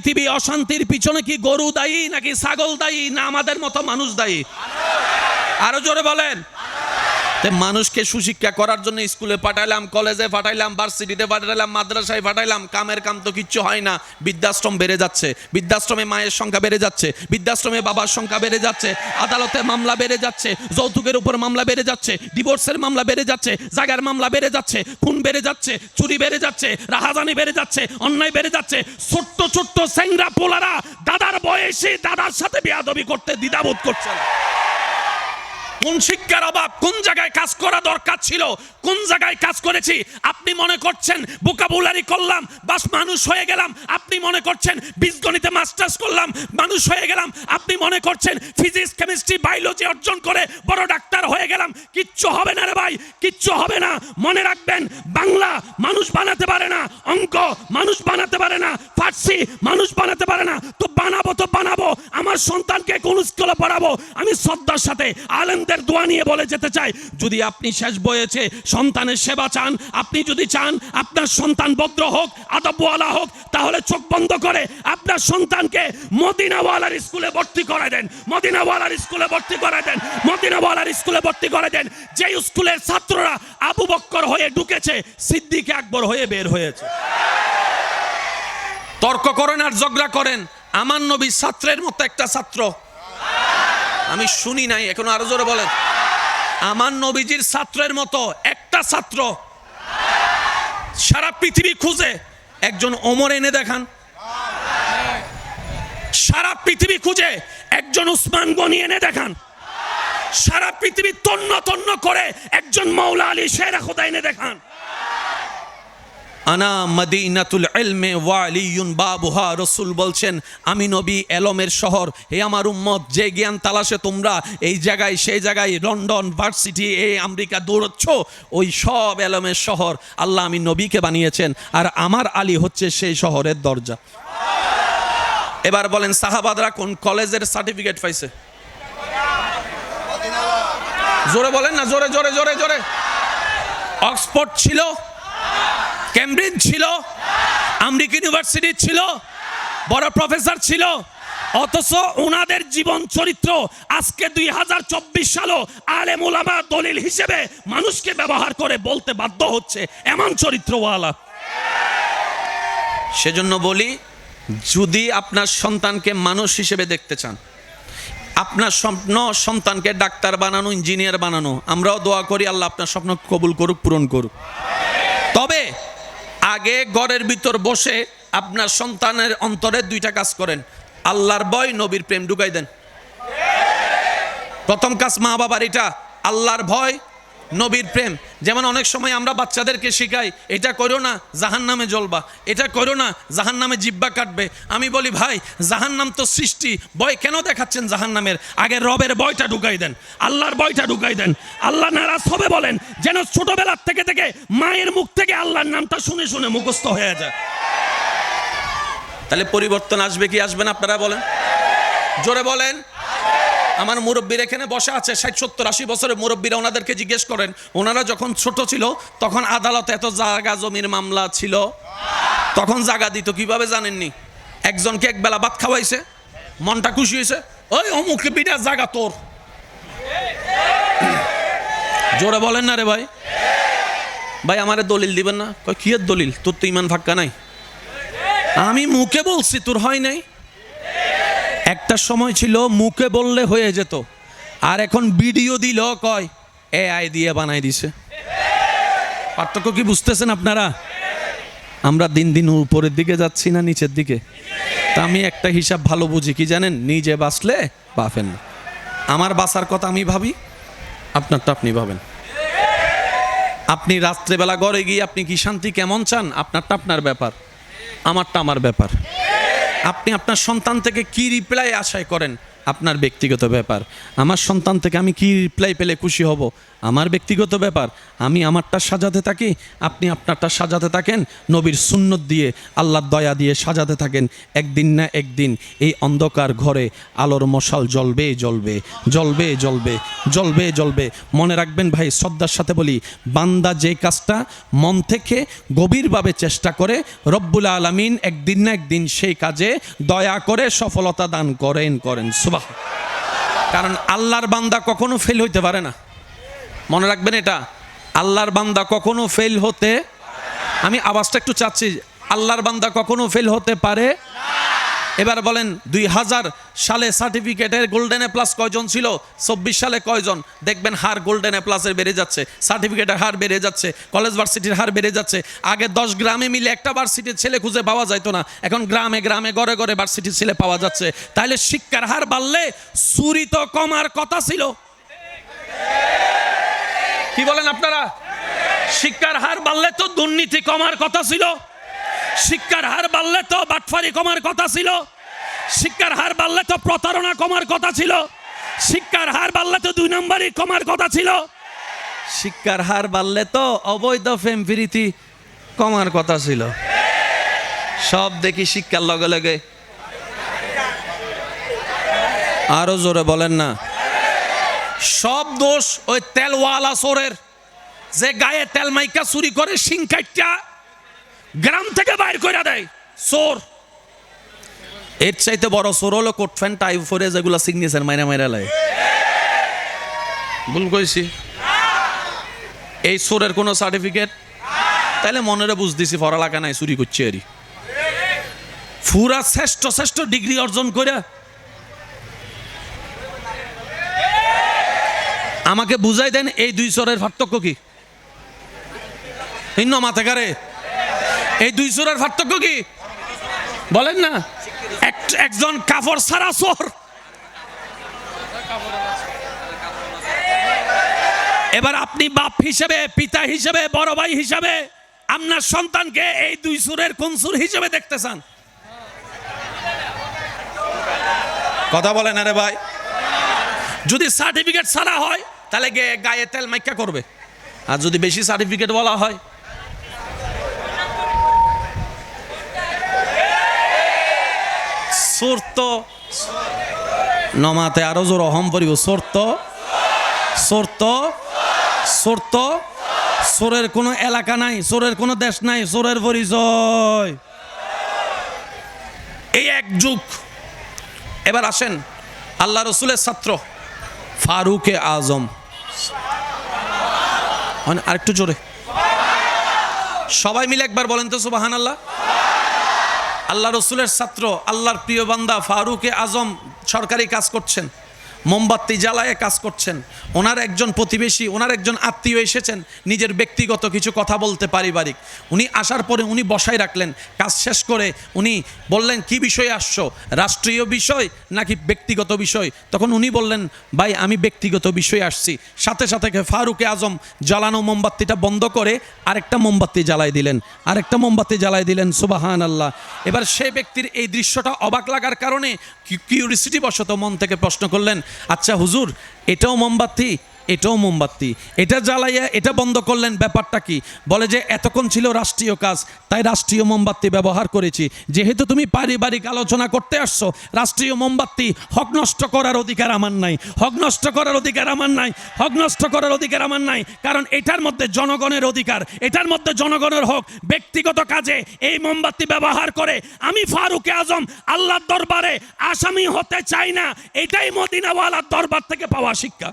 পৃথিবী অশান্তির পিছনে কি গরু দায়ী নাকি ছাগল দায়ী? না আমাদের মতো মানুষ দায়ী। আরও জোরে বলেন। মানুষকে সুশিক্ষা করার জন্য স্কুলে পাঠাইলাম কলেজে পাঠাইলাম ভার্সিটিতে পাঠাইলাম মাদ্রাসায় পাঠাইলাম কামের কাম তো কিচ্ছু হয় না বৃদ্ধাশ্রম বেড়ে যাচ্ছে বৃদ্ধাশ্রমে মায়ের সংখ্যা বেড়ে যাচ্ছে বৃদ্ধাশ্রমে বাবার সংখ্যা বেড়ে যাচ্ছে আদালতে মামলা বেড়ে যাচ্ছে যৌতুকের উপর মামলা বেড়ে যাচ্ছে ডিভোর্সের মামলা বেড়ে যাচ্ছে জাগার মামলা বেড়ে যাচ্ছে খুন বেড়ে যাচ্ছে চুরি বেড়ে যাচ্ছে রাহাজানি বেড়ে যাচ্ছে অন্যায় বেড়ে যাচ্ছে ছোট্ট ছোট্ট স্যাংরা পোলারা দাদার বয়সে দাদার সাথে বেয়াদবি করতে দ্বিধাবোধ করছে না কোন শিক্ষার অভাব, কোন জায়গায় কাজ করা দরকার ছিল, কোন জায়গায় কাজ করেছি, আপনি মনে করছেন বোকাবুলারি করলাম, বাস মানুষ হয়ে গেলাম, আপনি মনে করছেন বীজগণিতে মাস্টার্স করলাম, মানুষ হয়ে গেলাম, আপনি মনে করছেন ফিজিক্স কেমিস্ট্রি বায়োলজি অর্জন করে বড় ডাক্তার হয়ে গেলাম, কিচ্ছু হবে না রে ভাই, কিচ্ছু হবে না। মনে রাখবেন, বাংলা মানুষ বানাতে পারে না, অঙ্ক মানুষ বানাতে পারে না, ফার্সি মানুষ বানাতে পারে না। তো বানাবো তো বানাবো, আমার সন্তানকে কোন স্কুলে পড়াবো, আমি শ্রদ্ধার সাথে আলেমদের দোয়া নিয়ে বলে যেতে চাই যদি আপনি শেষ বয়েছে সন্তানের সেবা চান, আপনি যদি চান আপনার সন্তান ভদ্র হোক, আদবওয়ালা হোক, তাহলে চোখ বন্ধ করে আপনার সন্তানকে মদিনাওয়ালার স্কুলে ভর্তি করে দেন। মদিনাওয়ালার স্কুলে ভর্তি করে দেন। মদিনাওয়ালার স্কুলে ভর্তি করে দেন। যে স্কুলের ছাত্ররা আবু বক্কর হয়ে ঢুকেছে, সিদ্দিক আকবর হয়ে বের হয়েছে। তর্ক করেন আর ঝগড়া করেন। আমার নবী ছাত্রের মতো একটা ছাত্র। আমি শুনি নাই, এখন আরও জোরে বলেন। আমার নবীজির ছাত্রের মতো একটা ছাত্র সারা পৃথিবী খুঁজে একজন ওমর এনে দেখান। সারা পৃথিবী খুঁজে একজন উসমান গনি এনে দেখান। সারা পৃথিবী তন্ন তন্ন করে একজন মৌলা আলী শেরা খোদা এনে দেখান। আনা মদিনাতুল ইলমে ওয়ালিয়ুন বাবুহা, রসুল বলছেন, আমি নবী এলমের শহর। হে আমার উম্মত, যে জ্ঞান তালাশে তোমরা, এই জায়গায়, সেই জায়গায়, লন্ডন, ভার্সিটি এই আমেরিকা দৌড়চ্ছ, ওই সব এলমের শহর। আল্লাহ আমি নবীকে বানিয়েছেন, আর আমার আলী হচ্ছে সেই শহরের দরজা। এবার বলেন, সাহাবাদরা কোন কলেজের সার্টিফিকেট পাইছে? জোরে বলেন না, জোরে জোরে জোরে জোরে। অক্সফোর্ড ছিল ক্যামব্রিজ ছিল আমেরিকা ইউনিভার্সিটি ছিল, বড় প্রফেসর ছিল, অথচ ওনাদের জীবন চরিত্র আজকে দুই হাজার চব্বিশ সালও আলেম ওলামা দলিল হিসেবে মানুষকে ব্যবহার করে বলতে বাধ্য হচ্ছে, এমন চরিত্রওয়ালা। সেজন্য বলি, যদি আপনার সন্তানকে মানুষ হিসেবে দেখতে চান, আপনার স্বপ্ন সন্তানকে ডাক্তার বানানো, ইঞ্জিনিয়ার বানানো, আমরাও দোয়া করি আল্লাহ আপনার স্বপ্ন কবুল করুক, পূরণ করুক। তবে আগে ঘরের ভিতর বসে আপনার সন্তানের অন্তরে দুইটা কাজ করেন। আল্লাহর ভয়, নবীর প্রেম, ঢুকাই দেন। প্রথম কাজ মা বাবার এটা। আল্লাহর ভয় নবীর প্রেম। যেমন অনেক সময় আমরা বাচ্চাদেরকে শিখাই, এটা করো না জাহান নামে জ্বলবা। এটা করো না জাহান নামে জিব্বা কাটবে। আমি বলি, ভাই জাহান নাম তো সৃষ্টি। ভয় কেন দেখাচ্ছেন জাহান নামের আগে রবের ভয়টা ঢুকাই দেন, আল্লাহর ভয়টা ঢুকাই দেন। আল্লাহ নারাজ হবে বলেন, যেন ছোটবেলার থেকে থেকে মায়ের মুখ থেকে আল্লাহর নামটা শুনে শুনে মুখস্থ হয়ে যায়। তাহলে পরিবর্তন আসবে কি আসবে না আপনারা বলেন? জোরে বলেন আমার মুরব্বীর এখানে বসা আছে, ষাট, সত্তর, আশি বছরের মুরব্বীরা ওনাদেরকে জিজ্ঞেস করেন। ওনারা যখন ছোট ছিল, তখন আদালতে এত জায়গা জমির মামলা ছিল। তখন জায়গা দিত, কীভাবে জানেননি? একজনকে একবেলা ভাত খাওয়াইছে, মনটা খুশি হয়েছে ওই অমুক বিটা জায়গা তোর। জোরে বলেন না রে ভাই। ভাই, আমারে দলিল দিবেন না? কয় কি দলিল? তোর তো ইমান ফাক্কা নাই? আমি মুখে বলছি, তোর হয় নাই? একটা সময় ছিল মুখে বললে হয়ে যেত, আর এখন ভিডিও দিল কয় এ আই দিয়ে বানাই দিছে। পার্থক্য কি বুঝতেছেন আপনারা? আমরা দিন দিন উপরের দিকে যাচ্ছি না নিচের দিকে? তা আমি একটা হিসাব ভালো বুঝি, কি জানেন? নিজে বাঁচলে বাফেন না। আমার বাঁচার কথা আমি ভাবি, আপনারটা আপনি ভাবেন। আপনি রাত্রেবেলা ঘরে গিয়ে আপনি কি শান্তি কেমন চান? আপনারটা আপনার ব্যাপার, আমারটা আমার ব্যাপার। আপনি আপনার সন্তান থেকে কি রিপ্লাই আশায় করেন? আপনার ব্যক্তিগত ব্যাপার। আমার সন্তান থেকে আমি কি রিপ্লাই পেলে খুশি হব? আমার ব্যক্তিগত ব্যাপার। আমি আমারটা সাজাতে থাকি, আপনি আপনারটা সাজাতে থাকেন, নবীর সুন্নত দিয়ে, আল্লাহর দয়া দিয়ে সাজাতে থাকেন, একদিন না একদিন। এই অন্ধকার ঘরে আলোর মশাল জ্বলবে জ্বলবে জ্বলবে জ্বলবে জ্বলবে জ্বলবে। মনে রাখবেন ভাই, শ্রদ্ধার সাথে বলি, বান্দা যে কাজটা মন থেকে গভীরভাবে চেষ্টা করে, রব্বুল আলমিন একদিন না একদিন সেই কাজে দয়া করে সফলতা দান করেন করেন। সুবাহ কারণ আল্লাহর বান্দা কখনো ফেল হইতে পারে না। মনে রাখবেন এটা, আল্লাহর বান্দা কখনো ফেল হতে, আমি আওয়াজটা একটু চাচ্ছি, আল্লাহর বান্দা কখনো ফেল হতে পারে এবার বলেন, দুই হাজার সালে সার্টিফিকেটের গোল্ডেন প্লাস কয়জন ছিল? চব্বিশ সালে কয়জন? দেখবেন হার গোল্ডেন প্লাসের বেড়ে যাচ্ছে। সার্টিফিকেটের হার বেড়ে যাচ্ছে। কলেজ ভার্সিটির হার বেড়ে যাচ্ছে। আগে দশ গ্রামে মিলে একটা ভার্সিটির ছেলে খুঁজে পাওয়া যাইতো না। এখন গ্রামে গ্রামে ঘরে ঘরে ভার্সিটির ছেলে পাওয়া যাচ্ছে। তাহলে শিক্ষার হার বাড়লে চুরি তো কমার কথা ছিল। কি বলেন আপনারা? শিক্ষার হার বাড়লে তো দুর্নীতি কমার কথা ছিল। শিক্ষার হার বাড়লে তো বাটফারি কমার কথা ছিল। শিক্ষার হার বাড়লে তো প্রতারণা কমার কথা ছিল। শিক্ষার হার বাড়লে তো দুই নম্বরই কমার কথা ছিল। শিক্ষার হার বাড়লে তো অবৈধ ফেম ফিরিতি কমার কথা ছিল। সব দেখি শিক্ষার লগে লগে। আরও জোরে বলেন না। সব দোষ ওই তেলওয়ালা চোরের। যে গায়ে তেল মাইকা চুরি করে সিংকাইটা গ্রাম থেকে বাইর করে দেয়, চোর। এর চাইতে বড় চোর হলো কোট ফ্যান টাই ফোরে যেগুলো সিগনেচার মাইরা মাইরা লাই ভুল কইছি। এই চোরের কোনো সার্টিফিকেট তাহলে মনেরে বুঝতেছি পড়ালেখা নাই, চুরি করছে আরই ফুরা শ্রেষ্ঠ শ্রেষ্ঠ ডিগ্রি অর্জন করে আমাকে বুঝাই দেন, এই দুই চোরের পার্থক্য কি? ভিন্ন মাথাকারে এই দুই চোরের পার্থক্য কি? বলেন না। এক- একজন কাফর সারা চোর এবার আপনি বাপ হিসেবে, পিতা হিসেবে, বড় ভাই হিসেবে আপনার সন্তানকে এই দুই সুরের কোন সুর হিসেবে দেখতে চান? কথা বলেন আরে ভাই। যদি সার্টিফিকেট ছাড়া হয়, তাহলে গায়ে তেল মাইকা করবে। আর যদি বেশি সার্টিফিকেট বলা হয় সর্ত নমাতে আরও জোর অহম পরিব। সর্ত সর্ত সর্ত সোরের কোনো এলাকা নাই সোরের কোনো দেশ নাই সোরের পরিচয়। এই এক যুগ। এবার আসেন আল্লাহ রসুলের ছাত্র ফারুকে আজম। মানে আরেকটু জোরে। সবাই মিলে একবার বলেন তো সুবাহান আল্লাহ আল্লাহ রসুলের ছাত্র আল্লাহর প্রিয় বান্দা ফারুকে আজম সরকারি কাজ করছেন। মোমবাতি জ্বালায় কাজ করছেন। ওনার একজন প্রতিবেশী, ওনার একজন আত্মীয় এসেছেন, নিজের ব্যক্তিগত কিছু কথা বলতে পারিবারিক। উনি আসার পরে উনি বসাই রাখলেন, কাজ শেষ করে উনি বললেন, কি বিষয়ে আসছো? রাষ্ট্রীয় বিষয় নাকি ব্যক্তিগত বিষয়? তখন উনি বললেন, ভাই, আমি ব্যক্তিগত বিষয়ে আসছি। সাথে সাথে ফারুকে আজম জ্বালানো মোমবাতিটা বন্ধ করে আরেকটা মোমবাতি জ্বালাই দিলেন। আরেকটা মোমবাতি জ্বালাই দিলেন সুবাহান আল্লাহ এবার সে ব্যক্তির এই দৃশ্যটা অবাক লাগার কারণে কিউরিসিটি বশত মন থেকে প্রশ্ন করলেন আচ্ছা হুজুর এটাও মোমবাতি? এটাও মোমবাতি। এটা জ্বালাইয়া এটা বন্ধ করলেন ব্যাপারটা কি? বলে যে, এতক্ষণ ছিল রাষ্ট্রীয় কাজ, তাই রাষ্ট্রীয় মোমবাতি ব্যবহার করেছি। যেহেতু তুমি পারিবারিক আলোচনা করতে আসছো, রাষ্ট্রীয় মোমবাতি হক নষ্ট করার অধিকার আমার নাই। হক নষ্ট করার অধিকার আমার নাই। হক নষ্ট করার অধিকার আমার নাই। কারণ এটার মধ্যে জনগণের অধিকার, এটার মধ্যে জনগণের হক। ব্যক্তিগত কাজে এই মোমবাতি ব্যবহার করে আমি ফারুকে আজম, আল্লাহর দরবারে আসামি হতে চাই না। এটাই মদিনাওয়ালার দরবার থেকে পাওয়া শিক্ষা।